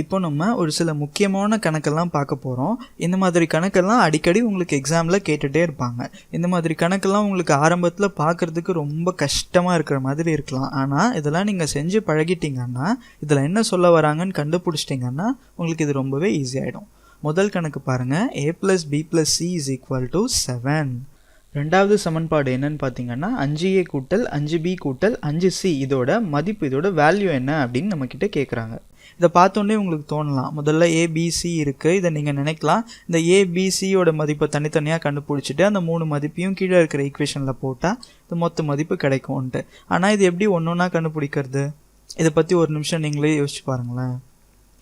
இப்போ நம்ம ஒரு சில முக்கியமான கணக்கெல்லாம் பார்க்க போகிறோம் இந்த மாதிரி கணக்கெல்லாம் அடிக்கடி உங்களுக்கு எக்ஸாமில் கேட்டுகிட்டே இருப்பாங்க. இந்த மாதிரி கணக்கெல்லாம் உங்களுக்கு ஆரம்பத்தில் பார்க்குறதுக்கு ரொம்ப கஷ்டமாக இருக்கிற மாதிரி இருக்கலாம். ஆனால் இதெல்லாம் நீங்கள் செஞ்சு பழகிட்டீங்கன்னா இதில் என்ன சொல்ல வராங்கன்னு கண்டுபிடிச்சிட்டிங்கன்னா உங்களுக்கு இது ரொம்பவே ஈஸியாகிடும் முதல் கணக்கு பாருங்கள் A plus B plus C is equal to seven ரெண்டாவது சமன்பாடு என்னன்னு பார்த்தீங்கன்னா அஞ்சு ஏ கூட்டல் அஞ்சு பி கூட்டல் அஞ்சு சி. இதோட மதிப்பு இதோட வேல்யூ என்ன அப்படின்னு நம்மக்கிட்ட கேட்குறாங்க இதை பார்த்தோன்னே உங்களுக்கு தோணலாம். முதல்ல ஏபிசி இருக்குது இதை நீங்கள் நினைக்கலாம். இந்த ஏபிசியோட மதிப்பை தனித்தனியாக கண்டுபிடிச்சிட்டு அந்த மூணு மதிப்பையும் கீழே இருக்கிற ஈக்குவேஷனில் போட்டால் இந்த மொத்த மதிப்பு கிடைக்கும்ன்ட்டு. ஆனால் இது எப்படி ஒன்று ஒன்றா கண்டுபிடிக்கிறது? இதை பற்றி ஒரு நிமிஷம் நீங்களே யோசிச்சு பாருங்களேன்.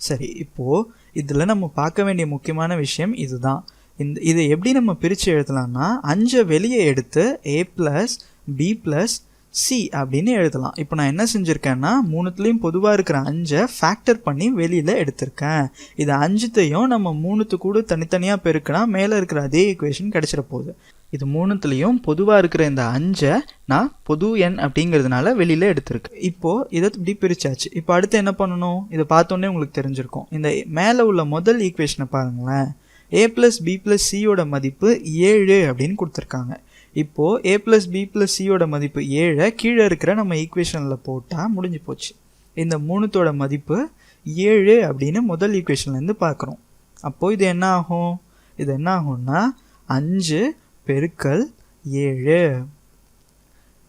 சரி இப்போது இதில் நம்ம பார்க்க வேண்டிய முக்கியமான விஷயம் இதுதான். இந்த இதை எப்படி நம்ம பிரித்து எழுதலாம்னா அஞ்சை வெளியே எடுத்து A plus B plus C அப்படின்னு எழுதலாம். இப்போ நான் என்ன செஞ்சுருக்கேன்னா மூணுத்துலேயும் பொதுவாக இருக்கிற அஞ்சை ஃபேக்டர் பண்ணி வெளியில் எடுத்திருக்கேன். இது அஞ்சுத்தையும் நம்ம மூணுத்து கூட தனித்தனியாக பெருக்கினா மேலே இருக்கிற அதே ஈக்குவேஷன் கிடச்சிட போகுது. இது மூணுத்துலேயும் பொதுவாக இருக்கிற இந்த அஞ்சை நான் பொது எண் அப்படிங்கிறதுனால வெளியில் எடுத்திருக்கு இப்போது இதை இப்படி பிரிச்சாச்சு. இப்போ அடுத்து என்ன பண்ணணும்? இதை பார்த்தோன்னே உங்களுக்கு தெரிஞ்சிருக்கும். இந்த மேலே உள்ள முதல் ஈக்குவேஷனை பாருங்களேன். ஏ ப்ளஸ் பி ப்ளஸ் சியோட மதிப்பு ஏழு அப்படின்னு கொடுத்துருக்காங்க. இப்போது ஏ ப்ளஸ் பி ப்ளஸ் சியோட மதிப்பு ஏழை கீழே இருக்கிற நம்ம ஈக்குவேஷனில் போட்டால் முடிஞ்சு போச்சு. இந்த மூணுத்தோட மதிப்பு ஏழு அப்படின்னு முதல் ஈக்குவேஷன்லேருந்து பார்க்குறோம். அப்போது இது என்ன ஆகும்? இது என்ன ஆகும்னா அஞ்சு பெருக்கல் ஏழு.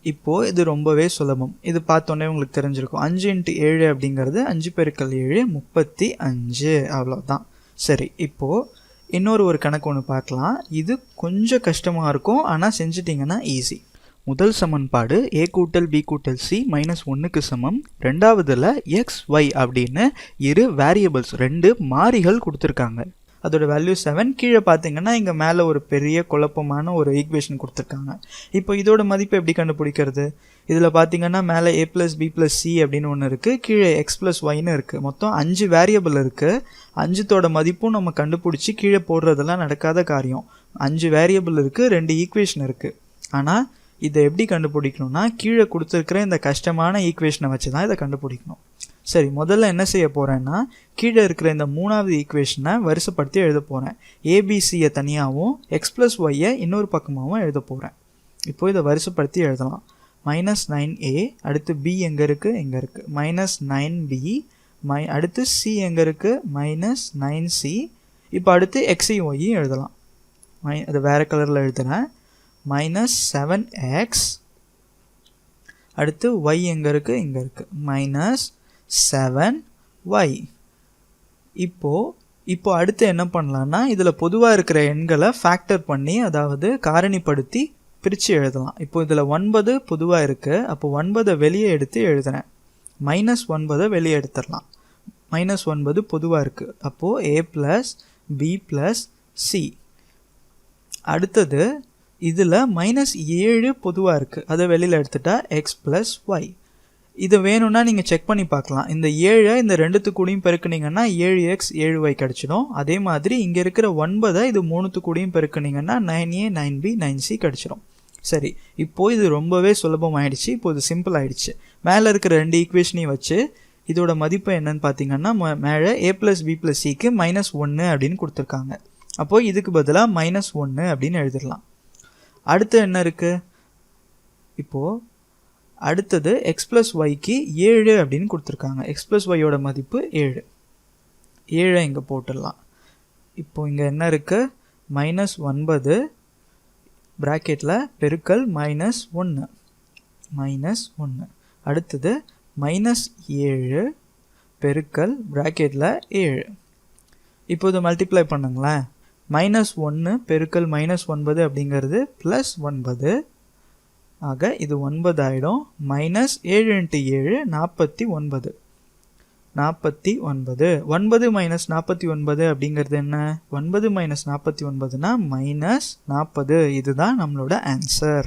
இப்போது இது ரொம்பவே சுலபம். இது பார்த்தோன்னே உங்களுக்கு தெரிஞ்சிருக்கும். அஞ்சு இன்ட்டு ஏழு அப்படிங்கிறது அஞ்சு பெருக்கல் ஏழு முப்பத்தி அஞ்சு. அவ்வளோதான் சரி இப்போது இன்னொரு ஒரு கணக்கு ஒன்று பார்க்கலாம். இது கொஞ்சம் கஷ்டமாக இருக்கும். ஆனால் செஞ்சிட்டிங்கன்னா ஈஸி முதல் சமன்பாடு ஏ கூட்டல் பி கூட்டல் சி மைனஸ் ஒன்றுக்கு சமம். ரெண்டாவதில் எக்ஸ் ஒய் அப்படின்னு இரு வேரியபிள்ஸ் ரெண்டு மாறிகள் கொடுத்துருக்காங்க. அதோட வேல்யூ செவன் கீழே பார்த்தீங்கன்னா இங்கே மேலே ஒரு பெரிய குழப்பமான ஒரு ஈக்குவேஷன் கொடுத்துருக்காங்க. இப்போ இதோட மதிப்பு எப்படி கண்டுபிடிக்கிறது? இதில் பார்த்தீங்கன்னா மேலே A plus B plus C அப்படின்னு ஒன்று இருக்குது கீழே எக்ஸ் ப்ளஸ் ஒய்னு இருக்குது மொத்தம் அஞ்சு வேரியபிள் இருக்குது அஞ்சுத்தோட மதிப்பும் நம்ம கண்டுபிடிச்சி கீழே போடுறதெல்லாம் நடக்காத காரியம். அஞ்சு வேரியபிள் இருக்குது ரெண்டு ஈக்குவேஷன் இருக்குது ஆனால் இதை எப்படி கண்டுபிடிக்கணும்னா கீழே கொடுத்துருக்கிற இந்த கஷ்டமான ஈக்குவேஷனை வச்சு தான் இதை கண்டுபிடிக்கணும். சரி முதல்ல என்ன செய்ய போகிறேன்னா கீழே இருக்கிற இந்த மூணாவது ஈக்குவேஷனை வரிசைப்படுத்தி எழுத போகிறேன் ஏபிசியை தனியாகவும் எக்ஸ் ப்ளஸ் ஒய்யை இன்னொரு பக்கமாகவும் எழுத போகிறேன் இப்போ இதை வரிசைப்படுத்தி எழுதலாம். மைனஸ் நைன் ஏ அடுத்து பி எங்கே இருக்குது எங்கே இருக்குது மைனஸ் நைன் பி மை அடுத்து சி எங்கே இருக்குது மைனஸ் நைன் சி இப்போ அடுத்து எக்ஸையும் ஒய்யும் எழுதலாம். மை அது வேறு கலரில் எழுதுகிறேன் மைனஸ் செவன் எக்ஸ் அடுத்து ஒய் எங்கே இருக்குது இங்கே இருக்குது மைனஸ் செவன் ஒய் இப்போது இப்போ அடுத்து என்ன பண்ணலான்னா இதில் பொதுவாக இருக்கிற எண்களை ஃபேக்டர் பண்ணி அதாவது காரணிப்படுத்தி பிரித்து எழுதலாம். இப்போ இதில் ஒன்பது பொதுவாக இருக்குது அப்போ ஒன்பதை வெளியே எடுத்து எழுதுறேன். மைனஸ் ஒன்பதை வெளியே எடுத்துடலாம். மைனஸ் ஒன்பது பொதுவாக இருக்குது அப்போது A plus B plus C அடுத்தது இதில் மைனஸ் ஏழு பொதுவாக இருக்குது அதை வெளியில் எடுத்துட்டா எக்ஸ் ப்ளஸ் ஒய் இது வேணும்னா நீங்கள் செக் பண்ணி பார்க்கலாம். இந்த ஏழை இந்த ரெண்டுத்து கூடயும் பெருக்குனீங்கன்னா ஏழு எக்ஸ் ஏழு ஒய் கிடச்சிடும். அதே மாதிரி இங்கே இருக்கிற ஒன்பதை இது மூணுத்து கூடயும் பெருக்குனீங்கன்னா nine A nine B nine C கிடச்சிடும். சரி இப்போது இது ரொம்பவே சுலபமாயிடுச்சு இப்போ இது சிம்பிள் ஆயிடுச்சு. மேலே இருக்கிற ரெண்டு ஈக்குவேஷனையும் வச்சு இதோட மதிப்பு என்னன்னு பார்த்தீங்கன்னா மேலே ஏ ப்ளஸ் பி ப்ளஸ் சிக்கு மைனஸ் ஒன்று அப்படின்னு கொடுத்துருக்காங்க. அப்போது இதுக்கு பதிலாக மைனஸ் ஒன்று அப்படின்னு எழுதிடலாம். அடுத்து என்ன இருக்குது இப்போது அடுத்தது எக்ஸ் ப்ளஸ் ஒய்க்கு ஏழு அப்படின்னு கொடுத்துருக்காங்க. எக்ஸ் ப்ளஸ் ஒய்யோட மதிப்பு ஏழு. ஏழை இங்கே போட்டுடலாம். இப்போது இங்கே என்ன இருக்குது மைனஸ் ஒன்பது ப்ராக்கெட்டில் பெருக்கல் மைனஸ் ஒன்று மைனஸ் ஒன்று அடுத்தது மைனஸ் ஏழு பெருக்கல் ப்ராக்கெட்டில் ஏழு. இப்போ இதை மல்டிப்ளை பண்ணுங்களேன். மைனஸ் ஒன்று பெருக்கல் மைனஸ் ஒன்பது அப்படிங்கிறது ப்ளஸ் ஒன்பது. ஆக இது ஒன்பது ஆகிடும் மைனஸ் ஏழு இன்ட்டு ஏழு நாற்பத்தி ஒன்பது. நாற்பத்தி ஒன்பது. ஒன்பது மைனஸ் நாற்பத்தி ஒன்பது அப்படிங்கிறது என்ன? ஒன்பது மைனஸ் நாற்பத்தி ஒன்பதுனா மைனஸ் நாற்பது. இதுதான் நம்மளோட ஆன்சர்